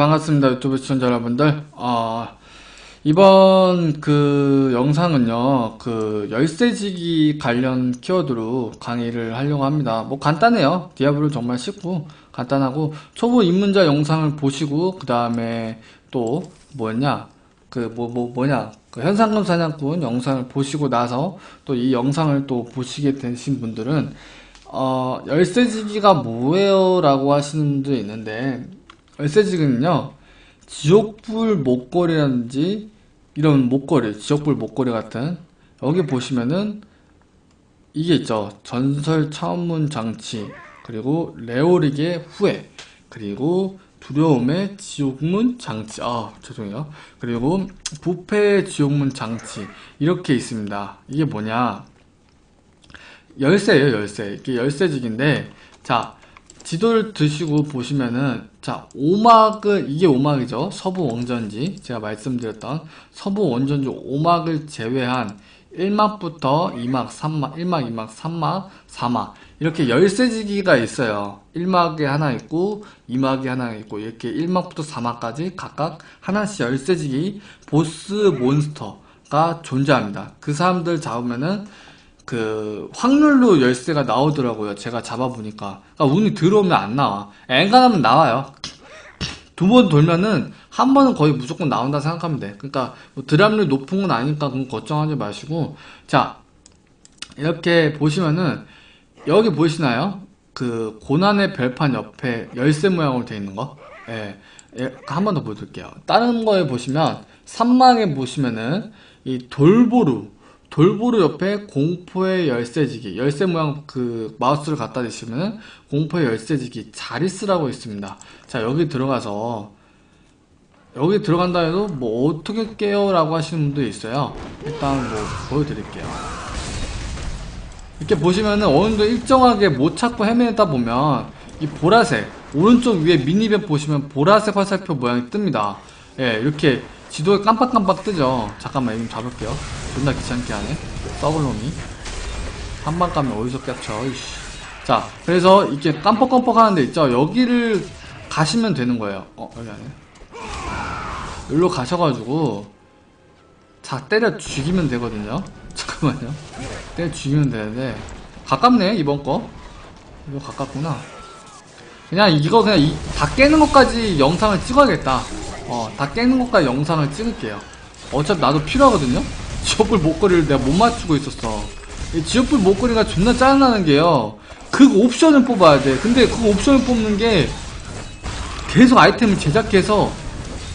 반갑습니다 유튜브 시청자 여러분들. 어, 이번 그 영상은요 그 열쇠지기 관련 키워드로 강의를 하려고 합니다. 뭐 간단해요. 디아블로 정말 쉽고 간단하고 초보 입문자 영상을 보시고 그 다음에 또 뭐였냐? 그 뭐 뭐 뭐, 냐? 그 현상금 사냥꾼 영상을 보시고 나서 또 이 영상을 또 보시게 되신 분들은 어, 열쇠지기가 뭐예요? 라고 하시는 분도 있는데 열쇠지기는요. 지옥불 목걸이라든지 이런 목걸이 지옥불 목걸이 같은 여기 보시면은 이게 있죠. 전설 차원문 장치 그리고 레오릭의 후회 그리고 두려움의 지옥문 장치. 아 죄송해요. 그리고 부패의 지옥문 장치. 이렇게 있습니다. 이게 뭐냐? 열쇠예요 열쇠. 이게 열쇠직인데 자 지도를 드시고 보시면은 자 오막을 이게 오막이죠. 서부 원전지. 제가 말씀드렸던 서부 원전지 오막을 제외한 1막부터 2막 3막 1막 2막 3막 4막. 이렇게 열쇠지기가 있어요. 1막에 하나 있고 2막에 하나 있고 이렇게 1막부터 4막까지 각각 하나씩 열쇠지기 보스 몬스터가 존재합니다. 그 사람들 잡으면은 그 확률로 열쇠가 나오더라고요. 제가 잡아보니까. 그러니까 운이 들어오면 안 나와. 엔간하면 나와요. 두 번 돌면은 한 번은 거의 무조건 나온다 생각하면 돼. 그러니까 뭐 드랍률 높은 건 아니니까 그건 걱정하지 마시고 자 이렇게 보시면은 여기 보이시나요? 그 고난의 별판 옆에 열쇠 모양으로 되어 있는 거. 예. 예, 한 번 더 보여드릴게요. 다른 거에 보시면 산망에 보시면은 이 돌보루 돌보루 옆에 공포의 열쇠지기 열쇠 모양 그 마우스를 갖다 대시면 공포의 열쇠지기 자리스라고 있습니다. 자 여기 들어가서 여기 들어간다 해도 뭐 어떻게 깨요? 라고 하시는 분도 있어요. 일단 뭐 보여드릴게요. 이렇게 보시면은 어느 정도 일정하게 못 찾고 헤매다 보면 이 보라색 오른쪽 위에 미니맵 보시면 보라색 화살표 모양이 뜹니다. 예 이렇게 지도에 깜빡깜빡 뜨죠. 잠깐만 이거 좀 잡을게요 존나 귀찮게 하네. 썩을놈이. 한 방 가면 어디서 깝쳐 이씨. 자 그래서 이렇게 깜빡깜빡 하는데 있죠? 여기를 가시면 되는 거예요. 어 여기 아니네 여기로 가셔가지고 자 때려 죽이면 되거든요. 잠깐만요. 때려 죽이면 되는데 가깝네 이번 거. 이거 가깝구나. 그냥 이거 그냥 이, 다 깨는 것까지 영상을 찍어야겠다. 어 다 깨는 것까지 영상을 찍을게요. 어차피 나도 필요하거든요 지옥불 목걸이를 내가 못 맞추고 있었어. 이 지옥불 목걸이가 존나 짜증나는 게요. 그 옵션을 뽑아야 돼. 근데 그 옵션을 뽑는 게 계속 아이템을 제작해서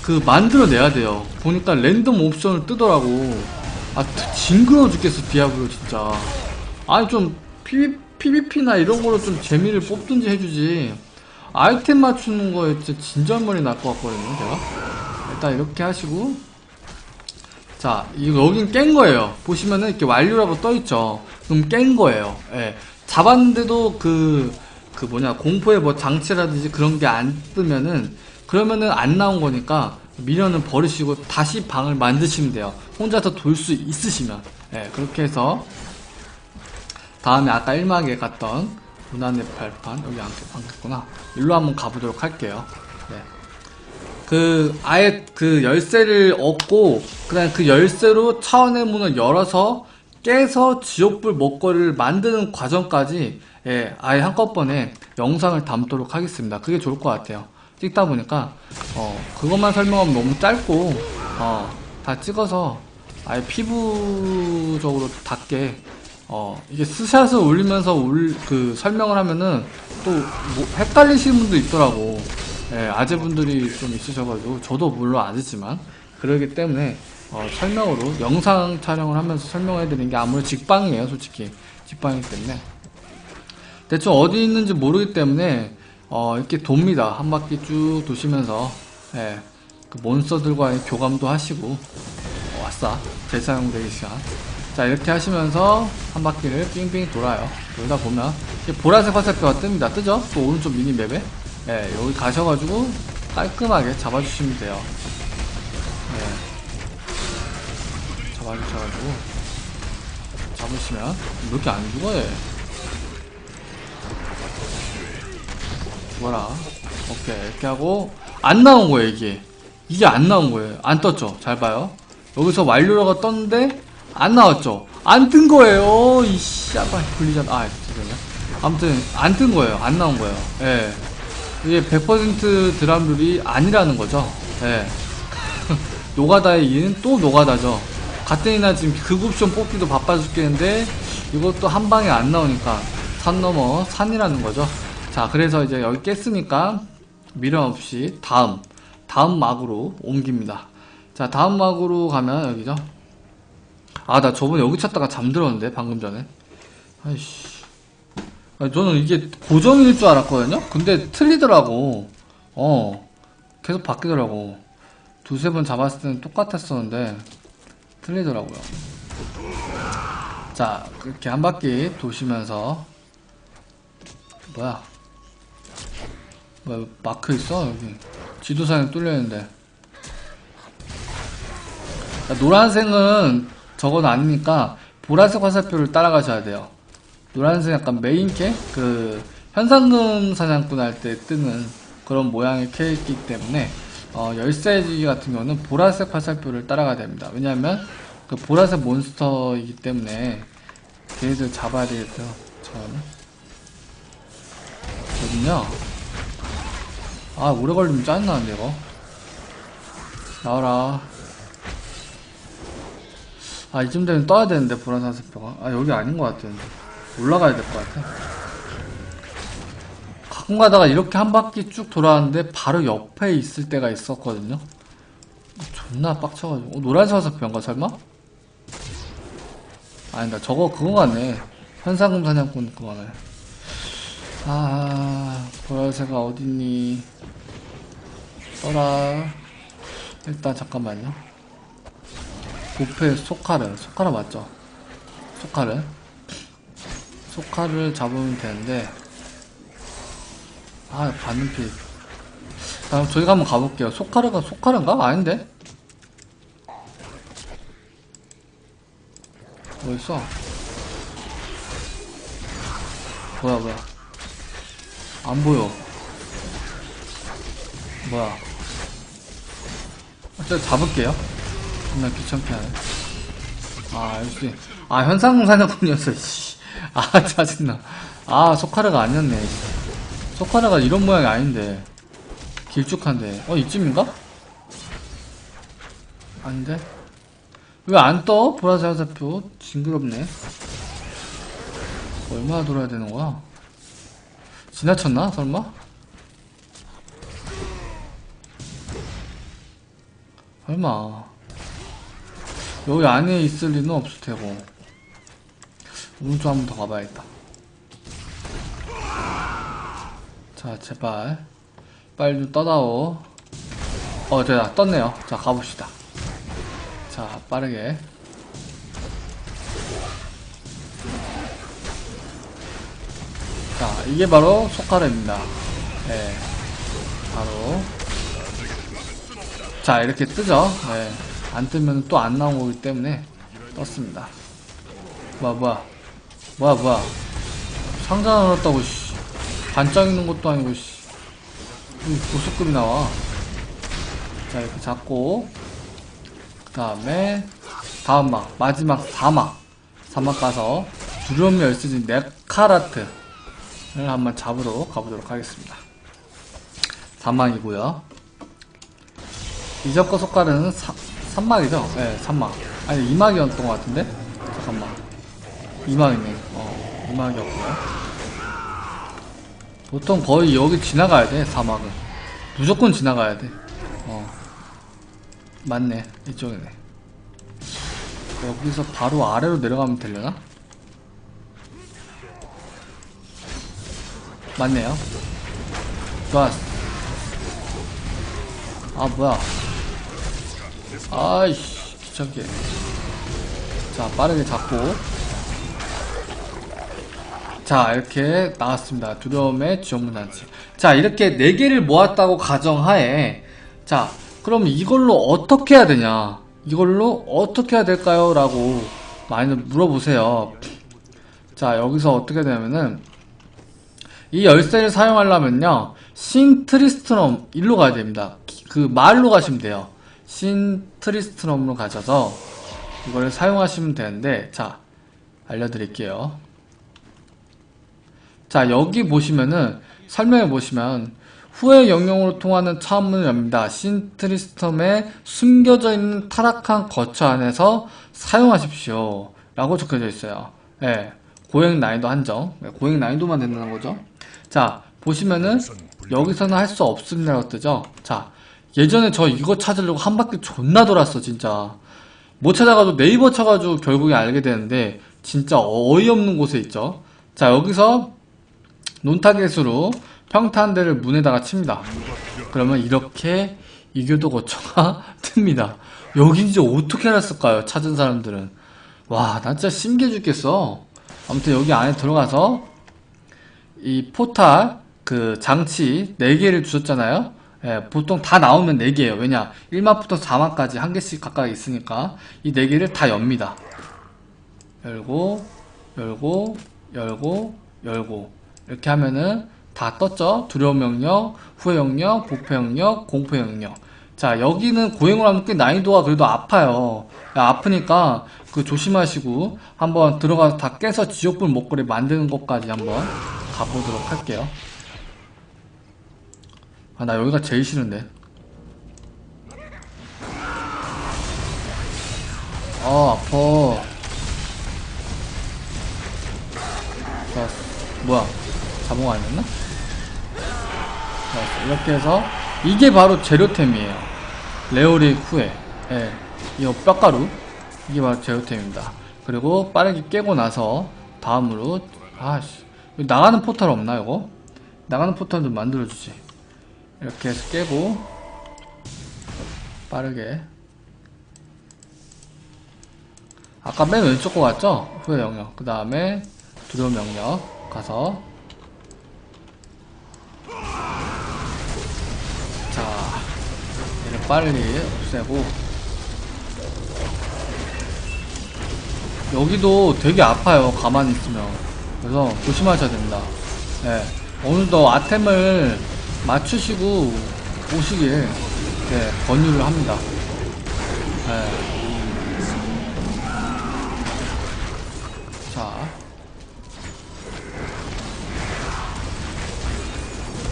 그 만들어내야 돼요. 보니까 랜덤 옵션을 뜨더라고. 아, 징그러워 죽겠어, 디아블로 진짜. 아니, 좀, PV, PVP나 이런 거로 좀 재미를 뽑든지 해주지. 아이템 맞추는 거에 진짜 진절머리 날 것 같거든요, 제가. 일단 이렇게 하시고, 자, 이거 여긴 깬 거예요. 보시면은 이렇게 완료라고 떠있죠. 그럼 깬 거예요. 예. 잡았는데도 그, 그 뭐냐, 공포의 뭐 장치라든지 그런 게 안 뜨면은, 그러면은 안 나온 거니까, 미련은 버리시고 다시 방을 만드시면 돼요. 혼자서 돌 수 있으시면. 예, 그렇게 해서, 다음에 아까 1막에 갔던 문안의 발판, 여기 안 겠구나. 일로 한번 가보도록 할게요. 네. 그 아예 그 열쇠를 얻고 그다음 그 열쇠로 차원의 문을 열어서 깨서 지옥불 목걸이를 만드는 과정까지 예, 아예 한꺼번에 영상을 담도록 하겠습니다. 그게 좋을 것 같아요. 찍다 보니까 어 그것만 설명하면 너무 짧고 어 다 찍어서 아예 피부적으로 닿게 어 이게 스샷을 올리면서 올 그 설명을 하면은 또 뭐 헷갈리시는 분도 있더라고. 예, 아재분들이 좀 있으셔가지고 저도 물론 아재지만 그러기 때문에 어, 설명으로 영상 촬영을 하면서 설명해드리는 게 아무래도 직방이에요 솔직히. 직방이기 때문에. 대충 어디 있는지 모르기 때문에 어, 이렇게 돕니다. 한 바퀴 쭉 도시면서. 예, 그 몬스터들과의 교감도 하시고. 어, 왔어. 재사용되기 시간. 자 이렇게 하시면서 한 바퀴를 삥삥 돌아요. 돌다 보면 보라색 화살표가 뜹니다. 뜨죠? 또 오른쪽 미니맵에 네, 여기 가셔가지고 깔끔하게 잡아주시면 돼요. 네. 잡아주셔가지고 잡으시면 이렇게 안 죽어요. 죽어라. 오케이 이렇게 하고 안 나온 거예요, 이게. 이게 안 나온 거예요. 안 떴죠? 잘 봐요. 여기서 완료가 떴는데, 안 나왔죠? 안 뜬 거예요. 이씨, 아빠, 불리잖아. 아, 죄송해요. 아무튼, 안 뜬 거예요. 안 나온 거예요. 예. 이게 100% 드랍률이 아니라는 거죠. 예. 노가다의 이는 또 노가다죠. 가뜩이나 지금 극옵션 뽑기도 바빠 죽겠는데 이것도 한 방에 안 나오니까 산 넘어 산이라는 거죠. 자, 그래서 이제 여기 깼으니까 미련 없이 다음 다음 막으로 옮깁니다. 자, 다음 막으로 가면 여기죠. 아, 나 저번에 여기 찾다가 잠들었는데 방금 전에. 아이씨. 저는 이게 고정일 줄 알았거든요. 근데 틀리더라고. 어, 계속 바뀌더라고. 두세 번 잡았을 때는 똑같았었는데 틀리더라고요. 자, 그렇게 한 바퀴 도시면서 뭐야? 뭐 마크 있어 여기 지도상에 뚫려 있는데. 자, 노란색은 저건 아니니까 보라색 화살표를 따라가셔야 돼요. 노란색 약간 메인 캐? 그 현상금 사냥꾼 할 때 뜨는 그런 모양의 캐이기 때문에 어, 열쇠지기 같은 경우는 보라색 화살표를 따라가야 됩니다. 왜냐하면 그 보라색 몬스터이기 때문에 걔네들 잡아야 되겠죠. 저는 어딨냐? 아 오래 걸리면 짜증나는데 이거 나와라 아 이쯤 되면 떠야 되는데 보라색 화살표가 아 여기 아닌 것 같은데 올라가야 될 것 같아. 가끔 가다가 이렇게 한 바퀴 쭉 돌아왔는데 바로 옆에 있을 때가 있었거든요. 존나 빡쳐가지고. 어, 노란색 화살표인가 설마? 아니다 저거 그거 같네. 현상금 사냥꾼 그거네. 아 보라색아 어딨니? 떠라. 일단 잠깐만요. 부페 소카르. 소카르 맞죠? 소카르 소카를 잡으면 되는데 아 반응피 그럼 저희가 한번 가볼게요. 소카르가? 소카르인가? 아닌데? 어딨어? 뭐야 뭐야? 안 보여. 뭐야? 일단 잡을게요. 존나 귀찮게 하네. 아 역시 아 현상금 사냥꾼이었어 씨. 아 짜증나 아 소카르가 아니었네 소카르가 이런 모양이 아닌데 길쭉한데 어 이쯤인가? 아닌데? 왜 안 떠? 보라색 화살표 징그럽네 얼마나 돌아야 되는 거야? 지나쳤나? 설마? 설마 여기 안에 있을 리는 없을 테고 오른쪽 한번 더 가봐야겠다. 자 제발. 빨리 좀 떠다오. 어 됐다 떴네요. 자 가봅시다. 자 빠르게. 자 이게 바로 소카르입니다. 네. 바로. 자 이렇게 뜨죠? 네. 안 뜨면 또 안 나온 거기 때문에 떴습니다. 뭐야 뭐야 뭐야 뭐야 상자 넣었다고 씨 반짝 있는 것도 아니고 씨이 고속급이 나와 자 이렇게 잡고 그 다음에 다음 막 마지막 사막 사막 가서 두려움 열쇠진 네카라트를 한번 잡으러 가보도록 하겠습니다 사막이고요 이적과 속가르는 사, 산막이죠? 네, 산막. 아니, 이막이었던 것 같은데? 잠깐만. 이막이네. 어, 이막이었고요. 보통 거의 여기 지나가야 돼, 사막은. 무조건 지나가야 돼. 어. 맞네. 이쪽이네. 여기서 바로 아래로 내려가면 되려나? 맞네요. 좋았어. 아, 뭐야. 아이씨 귀찮게 자 빠르게 잡고 자 이렇게 나왔습니다. 두려움의 지원문단지. 자 이렇게 4개를 모았다고 가정하에 자 그럼 이걸로 어떻게 해야 되냐? 이걸로 어떻게 해야 될까요? 라고 많이 물어보세요. 자 여기서 어떻게 되냐면은 이 열쇠를 사용하려면요 신 트리스트럼 일로 가야 됩니다. 그 마을로 가시면 돼요. 신 트리스트럼으로 가셔서 이걸 사용하시면 되는데 자 알려드릴게요. 자 여기 보시면은 설명해 보시면 후의 영역으로 통하는 차문을 엽니다. 신트리스텀에 숨겨져 있는 타락한 거처 안에서 사용하십시오. 라고 적혀져 있어요. 예. 고행 난이도 한정. 예, 고행 난이도만 된다는 거죠. 자, 보시면은 여기서는 할 수 없습니다라고 뜨죠. 자, 예전에 저 이거 찾으려고 한 바퀴 존나 돌았어, 진짜. 못 찾아가지고 네이버 쳐가지고 결국에 알게 되는데 진짜 어이없는 곳에 있죠. 자, 여기서 논타겟으로 평탄대를 문에다가 칩니다. 그러면 이렇게 이교도 거처가. 여기 이제 어떻게 알았을까요? 찾은 사람들은. 와, 나 진짜 신기해 죽겠어. 아무튼 여기 안에 들어가서 이 포탈 그 장치 4개를 주셨잖아요. 예, 보통 다 나오면 4개예요. 왜냐? 1마부터 4마까지 한 개씩 각각 있으니까 이 4개를 다 엽니다. 열고 열고 열고 열고 이렇게 하면은 다 떴죠. 두려움 영역, 후회 영역, 복패 영역, 공포 영역. 자 여기는 고행을 하면 꽤 난이도가 그래도 아파요. 아프니까 그 조심하시고 한번 들어가서 다 깨서 지옥불 목걸이 만드는 것까지 한번 가보도록 할게요. 아 나 여기가 제일 싫은데. 아 아파. 자 뭐야 자몽 아니었나? 자, 이렇게 해서 이게 바로 재료템이에요. 레오릭 후에 예, 이 뼈가루 이게 바로 재료템입니다. 그리고 빠르게 깨고 나서 다음으로 아씨 나가는 포탈 없나 이거? 나가는 포탈 좀 만들어주지. 이렇게 해서 깨고 빠르게 아까 맨 왼쪽 거 같죠? 후회 영역 그 다음에 두려움 영역 가서 자 얘를 빨리 없애고. 여기도 되게 아파요 가만히 있으면. 그래서 조심하셔야 됩니다. 예. 오늘도 아템을 맞추시고 오시길 네, 권유를 합니다. 예. 자.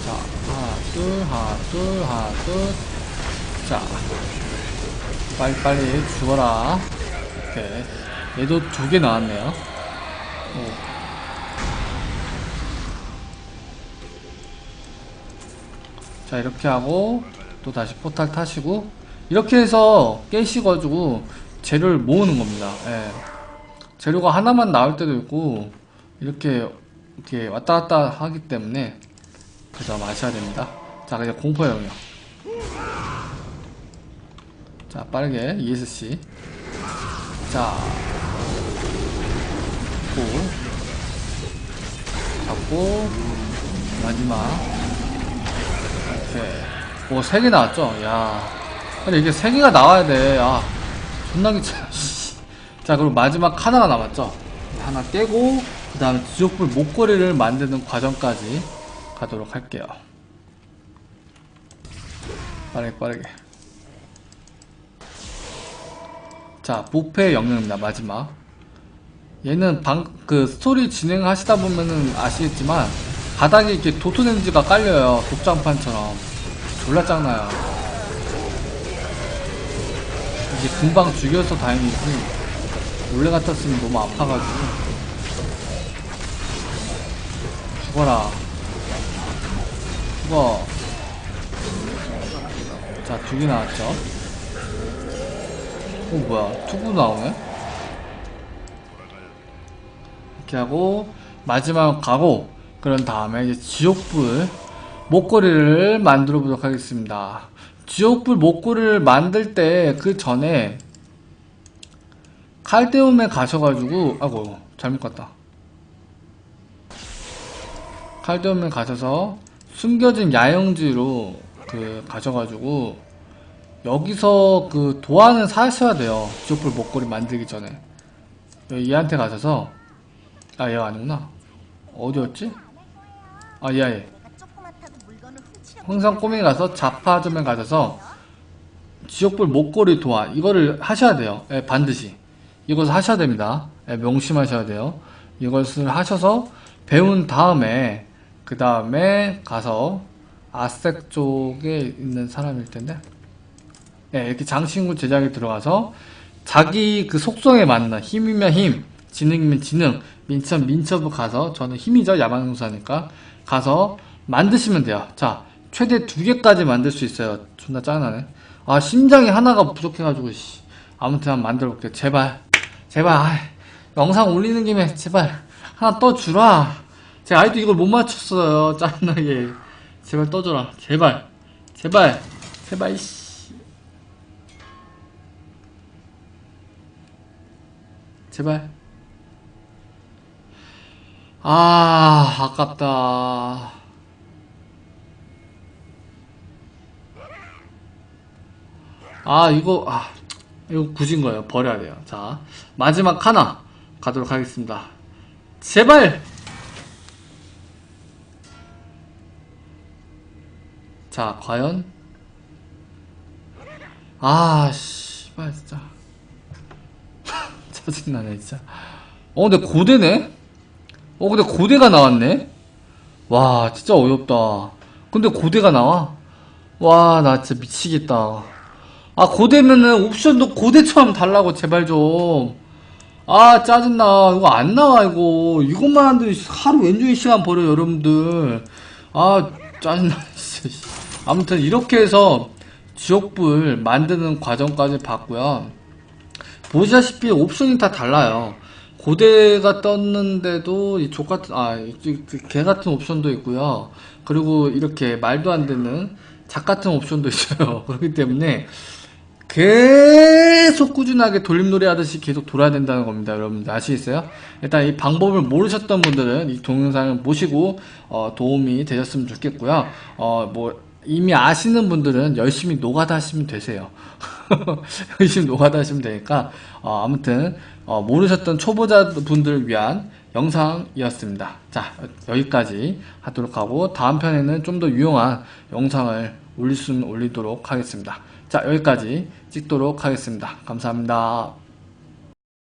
자, 하나, 둘, 하나, 둘, 하나, 둘. 자, 빨리빨리 죽어라. 이렇게. 얘도 두 개 나왔네요. 오. 자, 이렇게 하고, 또 다시 포탈 타시고, 이렇게 해서 깨시가지고, 재료를 모으는 겁니다. 예. 재료가 하나만 나올 때도 있고, 이렇게, 이렇게 왔다 갔다 하기 때문에, 그래서 마셔야 됩니다. 자, 이제 공포 영역. 자, 빠르게 ESC. 자, 잡고, 잡고, 마지막. 이렇게. 오, 세개 나왔죠? 야. 근데 이게 세 개가 나와야 돼. 아, 존나 귀찮아. 씨. 자, 그리고 마지막 하나가 남았죠? 하나 떼고, 그 다음에 지옥불 목걸이를 만드는 과정까지 가도록 할게요. 빠르게 빠르게. 자, 부패 영역입니다. 마지막. 얘는 방, 그 스토리 진행하시다 보면은 아시겠지만 바닥에 이렇게 도토렌지가 깔려요. 독장판처럼. 졸라 짱나요. 이게 금방 죽여서 다행이지. 원래 같았으면 너무 아파가지고. 죽어라. 죽어. 자, 두 개 나왔죠? 어, 뭐야. 투구 나오네? 이렇게 하고, 마지막 가고, 그런 다음에 이제 지옥불 목걸이를 만들어 보도록 하겠습니다. 지옥불 목걸이를 만들 때 그 전에 칼데움에 가셔가지고, 아이고, 잘못 갔다. 칼데움에 가셔서 숨겨진 야영지로 그 가셔가지고 여기서 그 도안을 사셔야 돼요. 지옥불 목걸이 만들기 전에. 얘한테 가셔서 아 얘가 아니구나. 어디였지? 아 얘야 얘. 항상 꼬맹이 가서 자파점에 가셔서 지역불 목걸이 도안 이거를 하셔야 돼요. 예, 반드시 이것을 하셔야 됩니다. 예, 명심하셔야 돼요. 이것을 하셔서 배운 다음에 그 다음에 가서 아스텍 쪽에 있는 사람일 텐데 예, 이렇게 장신구 제작에 들어가서 자기 그 속성에 맞는 힘이면 힘, 지능이면 지능, 민첩 민첩을 가서 저는 힘이죠 야망용사니까 가서 만드시면 돼요. 자 최대 두 개까지 만들 수 있어요. 존나 짜증나네. 아 심장이 하나가 부족해가지고 씨. 아무튼 한번 만들어 볼게요. 제발 제발 아이, 영상 올리는 김에 제발 하나 떠주라. 제 아이도 이걸 못 맞췄어요. 짜증나게 제발 떠줘라. 제발 제발 제발 씨. 제발. 아, 아깝다. 아, 이거, 아, 이거 굳은 거예요. 버려야 돼요. 자, 마지막 하나 가도록 하겠습니다. 제발! 자, 과연? 아, 씨발, 진짜. 짜증나네, 진짜. 어, 근데 고대네? 어, 근데 고대가 나왔네? 와, 진짜 어이없다. 근데 고대가 나와? 와, 나 진짜 미치겠다. 아, 고대면은 옵션도 고대처럼 달라고, 제발 좀. 아, 짜증나. 이거 안 나와, 이거. 이것만 한들 하루 왼쪽의 시간 버려, 여러분들. 아, 짜증나. 아무튼, 이렇게 해서 지옥불 만드는 과정까지 봤고요. 보시다시피 옵션이 다 달라요. 고대가 떴는데도 이 족같은 아개 같은 옵션도 있고요. 그리고 이렇게 말도 안 되는 작 같은 옵션도 있어요. 그렇기 때문에 계속 꾸준하게 돌림놀이 하듯이 계속 돌아야 된다는 겁니다. 여러분들 아시겠어요? 일단 이 방법을 모르셨던 분들은 이 동영상을 보시고 어, 도움이 되셨으면 좋겠고요. 어, 뭐 이미 아시는 분들은 열심히 노가다 하시면 되세요. 열심히 노가다 하시면 되니까 어, 아무튼 어, 모르셨던 초보자 분들을 위한 영상이었습니다. 자 여기까지 하도록 하고 다음 편에는 좀 더 유용한 영상을 올릴 수 올리도록 하겠습니다. 자 여기까지 찍도록 하겠습니다. 감사합니다.